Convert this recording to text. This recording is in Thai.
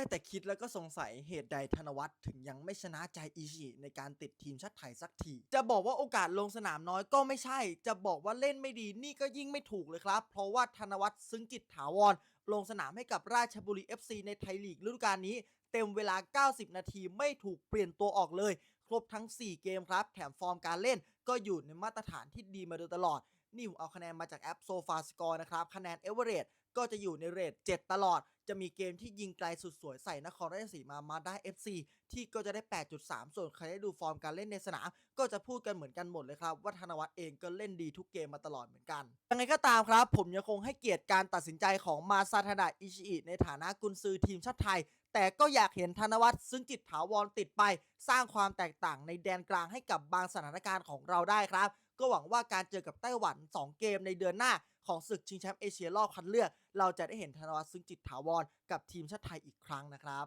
ได้แต่คิดแล้วก็สงสัยเหตุใดธนวัฒน์ถึงยังไม่ชนะใจอิชิในการติดทีมชาติไทยสักที จะบอกว่าโอกาสลงสนามน้อยก็ไม่ใช่ จะบอกว่าเล่นไม่ดีนี่ก็ยิ่งไม่ถูกเลยครับ เพราะว่าธนวัฒน์ซึ้งจิตถาวร ลงสนามให้กับราชบุรี FC ในไทยลีกฤดูกาลนี้ เต็มเวลา 90 นาทีไม่ถูกเปลี่ยนตัวออกเลย ครบทั้ง 4 เกมครับ แถมฟอร์มการเล่น ก็อยู่ในมาตรฐานที่ดีมาโดยตลอดนี่ผมเอาคะแนนมาจากแอปโซฟาสกอร์นะครับ คะแนนเอเวอเร ก็จะอยู่ในเรท7ตลอด จะมีเกมที่ยิงไกลสุดสวยใส่นครราชสีมามาได้ FC ที่ก็จะได้ 8.3 ส่วนใครได้ดูฟอร์มการเล่นในสนาม ก็จะพูดกันเหมือนกันหมดเลยครับ ว่าธนวัฒน์เองก็เล่นดีทุกเกมมาตลอดเหมือนกันยังไงก็ตามครับ ผมยังคงให้เกียรติการตัดสินใจของมาซาทาดะอิชิอิในฐานะกุนซือทีมชาติไทยแต่ก็อยากเห็นธนวัฒน์ซึ่งจิตถาวรติดไป สร้างความแตกต่างในแดนกลางให้กับบางสถานการณ์ของเราได้ครับ ก็หวังว่าการเจอกับไต้หวัน 2 เกมในเดือนหน้าของศึกชิงแชมป์เอเชียรอบคัดเลือก เราจะได้เห็นธนวัฒน์ซึ่งจิตถาวรกับทีมชาติไทยอีกครั้งนะครับ